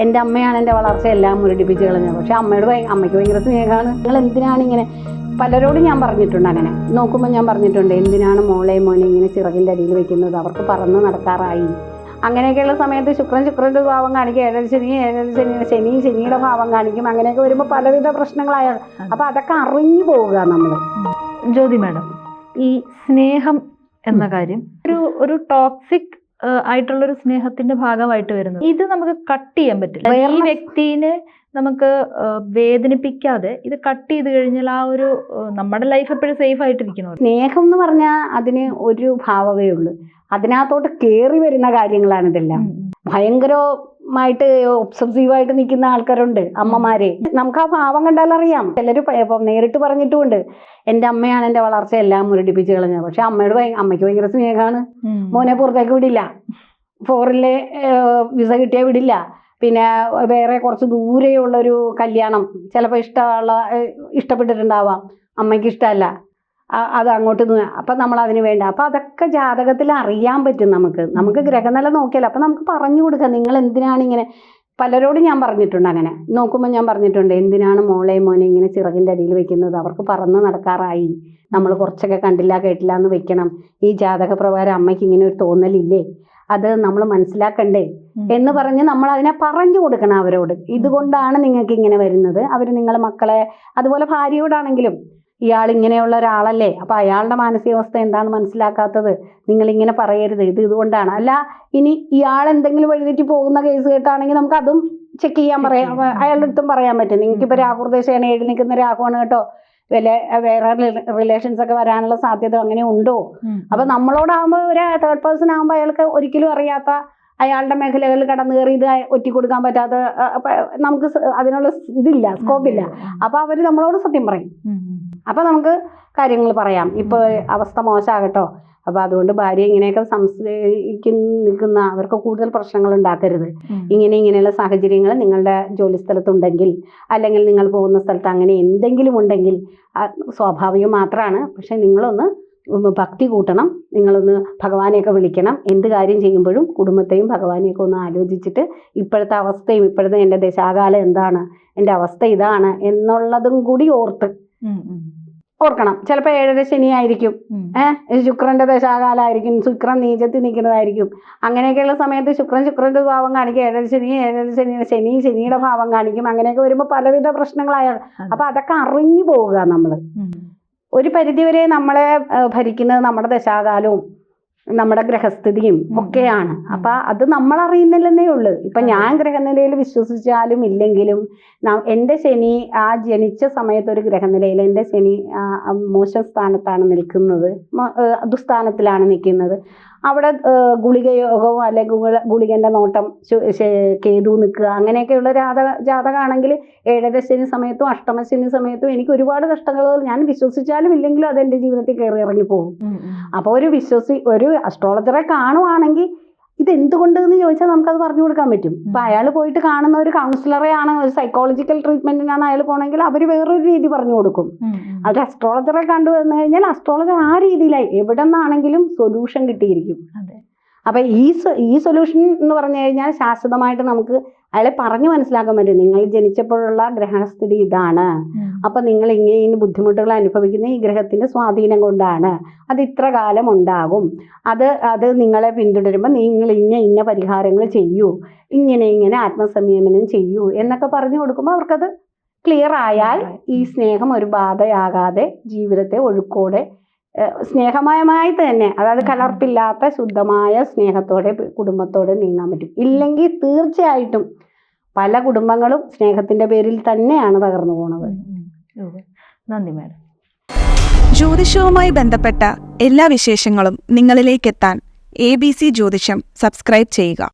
എന്റെ അമ്മയാണ് എന്റെ വളർച്ച എല്ലാം മുരടിപ്പിച്ച് കളഞ്ഞത്. പക്ഷേ അമ്മയോട് അമ്മയ്ക്ക് ഭയങ്കര സ്നേഹമാണ്. നിങ്ങൾ എന്തിനാണ് ഇങ്ങനെ പലരോടും ഞാൻ പറഞ്ഞിട്ടുണ്ട് അങ്ങനെ. നോക്കുമ്പോൾ ഞാൻ പറഞ്ഞിട്ടുണ്ട് എന്തിനാണ് മോളെ മോനെ ഇങ്ങനെ ചിറകിന്റെ അടിയിൽ വെക്കുന്നത്? അവർക്ക് പറന്ന് നടക്കാറായി. അങ്ങനെയൊക്കെയുള്ള സമയത്ത് ശുക്രൻ ശുക്രന്റെ ഭാവം കാണിക്കും ഏഴര ശനി ഏഴര ശനി ശനി ശനിയുടെ ഭാവം കാണിക്കും. അങ്ങനെയൊക്കെ വരുമ്പോൾ പലവിധ പ്രശ്നങ്ങളായ അപ്പോൾ അതൊക്കെ അറിഞ്ഞു പോവുക നമ്മൾ. ജ്യോതി മാഡം ഈ സ്നേഹം എന്ന കാര്യം ഒരു ഒരു ടോക്സിക് ആയിട്ടുള്ള ഒരു സ്നേഹത്തിന്റെ ഭാഗമായിട്ട് വരുന്നത്. ഇത് നമുക്ക് കട്ട് ചെയ്യാൻ പറ്റില്ല. ഈ വ്യക്തിനെ നമുക്ക് വേദനിപ്പിക്കാതെ ഇത് കട്ട് ചെയ്ത് കഴിഞ്ഞാൽ ആ ഒരു നമ്മുടെ ലൈഫ് എപ്പോഴും സേഫ് ആയിട്ടിരിക്കണം സ്നേഹം എന്ന് പറഞ്ഞാൽ അതിന് ഒരു ഭാവമേ ഉള്ളൂ. അതിനകത്തോട്ട് കയറി വരുന്ന കാര്യങ്ങളാണ് ഇതെല്ലാം. ഭയങ്കരമായിട്ട് ഒബ്സസീവായിട്ട് നിൽക്കുന്ന ആൾക്കാരുണ്ട് അമ്മമാരെ. നമുക്ക് ആ ഭാവം കണ്ടാൽ അറിയാം. ചിലർ നേരിട്ട് പറഞ്ഞിട്ടുമുണ്ട് എന്റെ അമ്മയാണ് എന്റെ വളർച്ച എല്ലാം മുരടിപ്പിച്ച് കളഞ്ഞത്. പക്ഷെ അമ്മയോട് അമ്മയ്ക്ക് ഭയങ്കര സ്നേഹമാണ് മോനെ പുറത്തേക്ക് വിടില്ല. ഫോറിലെ വിസ കിട്ടിയാൽ വിടില്ല. പിന്നെ വേറെ കുറച്ച് ദൂരെയുള്ളൊരു കല്യാണം ചിലപ്പോൾ ഇഷ്ടമുള്ള ഇഷ്ടപ്പെട്ടിട്ടുണ്ടാവാം. അമ്മയ്ക്ക് ഇഷ്ടമല്ല അത് അങ്ങോട്ട് അപ്പം നമ്മൾ അതിന് വേണ്ട. അപ്പം അതൊക്കെ ജാതകത്തിൽ അറിയാൻ പറ്റും നമുക്ക്. നമുക്ക് ഗ്രഹനില നോക്കിയാലോ? അപ്പം നമുക്ക് പറഞ്ഞു കൊടുക്കാം. നിങ്ങൾ എന്തിനാണ് ഇങ്ങനെ പലരോടും ഞാൻ പറഞ്ഞിട്ടുണ്ട് അങ്ങനെ. നോക്കുമ്പോൾ ഞാൻ പറഞ്ഞിട്ടുണ്ട് എന്തിനാണ് മോളെ മോനെ ഇങ്ങനെ ചിറകിന്റെ അടിയിൽ വെക്കുന്നത്? അവർക്ക് പറന്ന് നടക്കാറായി. നമ്മൾ കുറച്ചൊക്കെ കണ്ടില്ല കേട്ടില്ല എന്ന് വെക്കണം. ഈ ജാതക പ്രകാരം അമ്മയ്ക്ക് ഇങ്ങനെ ഒരു തോന്നലില്ലേ? അത് നമ്മൾ മനസ്സിലാക്കണ്ടേ? എന്ന് പറഞ്ഞ് നമ്മൾ അതിനെ പറഞ്ഞു കൊടുക്കണം അവരോട്. ഇതുകൊണ്ടാണ് നിങ്ങൾക്ക് ഇങ്ങനെ വരുന്നത്. അവർ നിങ്ങളെ മക്കളെ അതുപോലെ ഭാര്യയോടാണെങ്കിലും ഇയാൾ ഇങ്ങനെയുള്ള ഒരാളല്ലേ? അപ്പൊ അയാളുടെ മാനസികാവസ്ഥ എന്താണ് മനസ്സിലാക്കാത്തത് നിങ്ങൾ ഇങ്ങനെ പറയരുത്. ഇത് ഇതുകൊണ്ടാണ്. അല്ല ഇനി ഇയാൾ എന്തെങ്കിലും വഴിതെറ്റി പോകുന്ന കേസ് കേട്ടാണെങ്കിൽ നമുക്ക് അതും ചെക്ക് ചെയ്യാൻ പറയാം. അയാളുടെ അടുത്തും പറയാൻ പറ്റും. നിങ്ങൾക്ക് ഇപ്പൊ രാഹുർദേശയാണ് എഴുതി നിൽക്കുന്ന രാഹുവാണ് കേട്ടോ വില വേറെ റിലേഷൻസ് ഒക്കെ വരാനുള്ള സാധ്യത അങ്ങനെ ഉണ്ടോ? അപ്പൊ നമ്മളോടാകുമ്പോൾ ഒരു തേർഡ് പേഴ്സൺ ആകുമ്പോൾ അയാൾക്ക് ഒരിക്കലും അറിയാത്ത അയാളുടെ മേഖലകളിൽ കടന്നു കയറി ഇത് ഒറ്റിക്കൊടുക്കാൻ പറ്റാത്ത നമുക്ക് അതിനുള്ള ഇതില്ല ഇതില്ല സ്കോപ്പില്ല അപ്പൊ അവർ നമ്മളോട് സത്യം പറയും. അപ്പൊ നമുക്ക് കാര്യങ്ങൾ പറയാം. ഇപ്പൊ അവസ്ഥ മോശമാകട്ടോ അപ്പൊ അതുകൊണ്ട് ഭാര്യ ഇങ്ങനെയൊക്കെ സംശയിക്കുന്ന നിൽക്കുന്ന അവർക്ക് കൂടുതൽ പ്രശ്നങ്ങൾ ഉണ്ടാക്കരുത്. ഇങ്ങനെ ഇങ്ങനെയുള്ള സാഹചര്യങ്ങൾ നിങ്ങളുടെ ജോലി സ്ഥലത്തുണ്ടെങ്കിൽ അല്ലെങ്കിൽ നിങ്ങൾ പോകുന്ന സ്ഥലത്ത് അങ്ങനെ എന്തെങ്കിലും ഉണ്ടെങ്കിൽ സ്വാഭാവികം മാത്രമാണ് പക്ഷെ നിങ്ങളൊന്ന് ഭക്തി കൂട്ടണം. നിങ്ങളൊന്ന് ഭഗവാനെയൊക്കെ വിളിക്കണം. എന്ത് കാര്യം ചെയ്യുമ്പോഴും കുടുംബത്തെയും ഭഗവാനെയൊക്കെ ഒന്ന് ആലോചിച്ചിട്ട് ഇപ്പോഴത്തെ അവസ്ഥയും ഇപ്പോഴത്തെ എന്റെ ദശാകാലം എന്താണ്? എന്റെ അവസ്ഥ ഇതാണ് എന്നുള്ളതും കൂടി ഓർത്ത് ഓർക്കണം. ചിലപ്പോൾ ഏഴര ശനിയായിരിക്കും. ഏഹ് ശുക്രന്റെ ദശാകാലമായിരിക്കും ശുക്രൻ നീചത്തിൽ നിൽക്കുന്നതായിരിക്കും. അങ്ങനെയൊക്കെയുള്ള സമയത്ത് ശുക്രൻ ശുക്രന്റെ ഭാവം കാണിക്കും. ഏഴര ശനി ഏഴര ശനി ശനി ശനിയുടെ ഭാവം കാണിക്കും. അങ്ങനെയൊക്കെ വരുമ്പോൾ പലവിധ പ്രശ്നങ്ങളായ അപ്പൊ അതൊക്കെ അറിഞ്ഞു പോവുക നമ്മൾ ഒരു പരിധിവരെ നമ്മളെ ഭരിക്കുന്നത് നമ്മുടെ ദശാകാലവും നമ്മുടെ ഗ്രഹസ്ഥിതിയും. ഒക്കെയാണ്. അപ്പൊ അത് നമ്മൾ അറിയുന്നില്ലെന്നേ ഉള്ളൂ. ഇപ്പൊ ഞാൻ ഗ്രഹനിലയിൽ വിശ്വസിച്ചാലും ഇല്ലെങ്കിലും എന്റെ ശനി ആ ജനിച്ച സമയത്ത് ഒരു ഗ്രഹനിലയിൽ എന്റെ ശനി മോശം സ്ഥാനത്താണ് നിൽക്കുന്നത്. ദുസ്ഥാനത്തിലാണ് നിൽക്കുന്നത്. അവിടെ ഗുളിക ഗുളികയോഗവും അല്ലെങ്കിൽ ഗുള- ഗുളികന്റെ നോട്ടം കേതു നിൽക്കുക അങ്ങനെയൊക്കെയുള്ള ജാതക ജാതകമാണെങ്കിൽ ഏഴര ശനി സമയത്തും അഷ്ടമശനി സമയത്തും എനിക്ക് ഒരുപാട് കഷ്ടങ്ങൾ ഞാൻ വിശ്വസിച്ചാലും ഇല്ലെങ്കിലും അത് എന്റെ ജീവിതത്തിൽ കയറി ഇറങ്ങി പോകും. അപ്പോൾ ഒരു വിശ്വസി ഒരു അസ്ട്രോളജറെ കാണുവാണെങ്കിൽ ഇത് എന്തുകൊണ്ട് എന്ന് ചോദിച്ചാൽ നമുക്കത് പറഞ്ഞു കൊടുക്കാൻ പറ്റും. ഇപ്പം അയാൾ പോയിട്ട് കാണുന്ന ഒരു കൗൺസിലറെ ആണ് ഒരു സൈക്കോളജിക്കൽ ട്രീറ്റ്മെന്റിനാണ് അയാൾ പോകണമെങ്കിൽ അവർ വേറൊരു രീതി പറഞ്ഞു കൊടുക്കും. അത് അസ്ട്രോളജറെ കണ്ടു വന്നു കഴിഞ്ഞാൽ അസ്ട്രോളജർ ആ രീതിയിലായി. എവിടെ നിന്നാണെങ്കിലും സൊല്യൂഷൻ കിട്ടിയിരിക്കും. അതെ. അപ്പം ഈ ഈ സൊല്യൂഷൻ എന്ന് പറഞ്ഞു കഴിഞ്ഞാൽ ശാശ്വതമായിട്ട് നമുക്ക് അയാളെ പറഞ്ഞു മനസ്സിലാക്കാൻ പറ്റും. നിങ്ങൾ ജനിച്ചപ്പോഴുള്ള ഗ്രഹസ്ഥിതി ഇതാണ്. അപ്പം നിങ്ങൾ ഇങ്ങനെ ബുദ്ധിമുട്ടുകൾ അനുഭവിക്കുന്ന ഈ ഗ്രഹത്തിന്റെ സ്വാധീനം കൊണ്ടാണ്. അത് ഇത്ര കാലം ഉണ്ടാകും. അത് അത് നിങ്ങളെ പിന്തുടരുമ്പോൾ നിങ്ങൾ ഇന്ന ഇന്ന പരിഹാരങ്ങൾ ചെയ്യൂ. ഇങ്ങനെ ഇങ്ങനെ ആത്മസംയമനം ചെയ്യൂ എന്നൊക്കെ പറഞ്ഞു കൊടുക്കുമ്പോൾ അവർക്കത് ക്ലിയർ ആയാൽ ഈ സ്നേഹം ഒരു ബാധയാകാതെ ജീവിതത്തെ ഒഴുക്കോടെ സ്നേഹമയമായി തന്നെ അതായത്. കലർപ്പില്ലാത്ത ശുദ്ധമായ സ്നേഹത്തോടെ കുടുംബത്തോടെ നീങ്ങാൻ പറ്റും. ഇല്ലെങ്കിൽ തീർച്ചയായിട്ടും പല കുടുംബങ്ങളും സ്നേഹത്തിന്റെ പേരിൽ തന്നെയാണ് തകർന്നു പോണത്. നന്ദി മാഡം. ജ്യോതിഷവുമായി ബന്ധപ്പെട്ട എല്ലാ വിശേഷങ്ങളും നിങ്ങളിലേക്കെത്താൻ എ ബി സി ജ്യോതിഷം സബ്സ്ക്രൈബ് ചെയ്യുക.